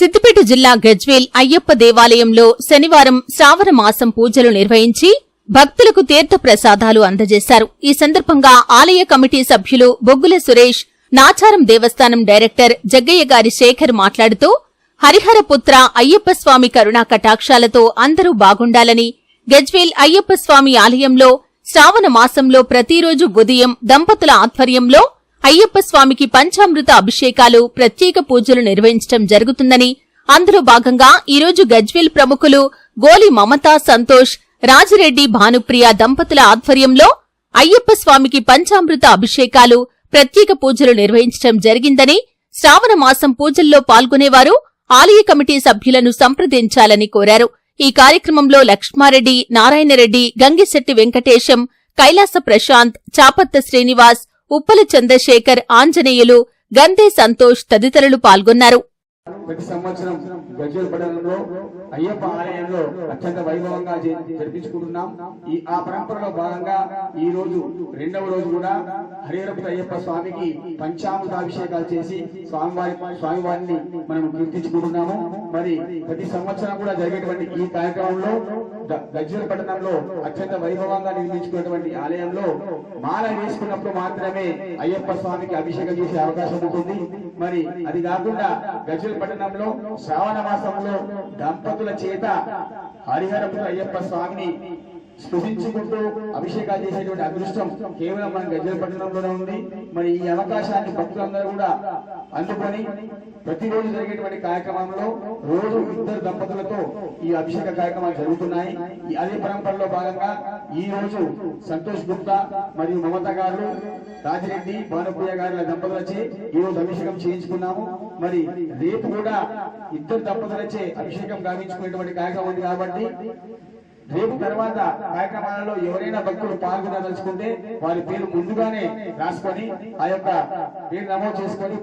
సిద్దిపేట జిల్లా గజ్వేల్ అయ్యప్ప దేవాలయంలో శనివారం శ్రావణ మాసం పూజలు నిర్వహించి భక్తులకు తీర్థ ప్రసాదాలు అందజేశారు. ఈ సందర్భంగా ఆలయ కమిటీ సభ్యులు బొగ్గుల సురేష్ నాచారం దేవస్థానం డైరెక్టర్ జగ్గయ్య గారి శేఖర్ మాట్లాడుతూ హరిహరపుత్ర అయ్యప్ప స్వామి కరుణా కటాక్షాలతో అందరూ బాగుండాలని గజ్వేల్ అయ్యప్ప స్వామి ఆలయంలో శ్రావణ మాసంలో ప్రతిరోజు ఉదయం దంపతుల ఆధ్వర్యంలో అయ్యప్ప స్వామికి పంచామృత అభిషేకాలు ప్రత్యేక పూజలు నిర్వహించడం జరుగుతుందని అందులో భాగంగా ఈరోజు గజ్వేల్ ప్రముఖులు గోలి మమతా సంతోష్ రాజిరెడ్డి భానుప్రియ దంపతుల ఆధ్వర్యంలో అయ్యప్ప స్వామికి పంచామృత అభిషేకాలు ప్రత్యేక పూజలు నిర్వహించడం జరిగిందని శ్రావణ మాసం పూజల్లో పాల్గొనేవారు ఆలయ కమిటీ సభ్యులను సంప్రదించాలని కోరారు. ఈ కార్యక్రమంలో లక్ష్మారెడ్డి నారాయణరెడ్డి గంగిశెట్టి వెంకటేశం కైలాస ప్రశాంత్ చాపత్త శ్రీనివాస్ ఉప్పల చంద్రశేఖర్ ఆంజనేయులు గందే సంతోష్ తదితరులు పాల్గొన్నారు. ప్రతి సంవత్సరం గజ్వేల్ పట్టణంలో అయ్యప్ప ఆలయంలో అత్యంత వైభవంగా జరిపించుకుంటున్నాం. ఈ ఆ పరంపరలో భాగంగా ఈ రోజు రెండవ రోజు కూడా హరిహరపుర అయ్యప్ప స్వామికి పంచామృతాభిషేకాలు చేసి స్వామివారి స్వామివారిని మనం గుర్తించుకుంటున్నాము మరి ప్రతి సంవత్సరం కూడా జరిగేటువంటి ఈ కార్యక్రమంలో దక్షిణ పట్టణంలో అత్యంత వైభవంగా నిర్మించుకున్నటువంటి ఆలయంలో మాల వేసుకున్నప్పుడు మాత్రమే అయ్యప్ప స్వామికి అభిషేకం చేసే అవకాశం ఉంటుంది. మరి అది కాకుండా గజల పట్టణంలో శ్రావణ మాసంలో దంపతుల చేత హరిహరపుర అయ్యప్ప స్వామిని స్పృశించుకుంటూ అభిషేకాలు చేసేటువంటి అదృష్టం కేవలం మన గజల పట్టణంలోనే ఉంది. మరి ఈ అవకాశాన్ని భక్తులందరూ కూడా అందుకొని ప్రతిరోజు జరిగేటువంటి కార్యక్రమంలో రోజు ఇద్దరు దంపతులతో ఈ అభిషేక కార్యక్రమాలు జరుగుతున్నాయి. అదే పరంపరలో భాగంగా ఈ రోజు సంతోష్ గుప్తా మరియు మమత గారు రాజిరెడ్డి భానుప్రియ గారి దంపతులచే ఈ రోజు అభిషేకం చేయించుకున్నాము. మరి రేపు కూడా ఇద్దరు దంపతులచే అభిషేకం గావించుకునేటువంటి కార్యక్రమం ఉంది కాబట్టి రేపు తర్వాత కార్యక్రమాలలో ఎవరైనా భక్తులు పాల్గొనదలుచుకుంటే వారి పేరు ముందుగానే రాసుకొని ఆ యొక్క పేరు నమోదు చేసుకొని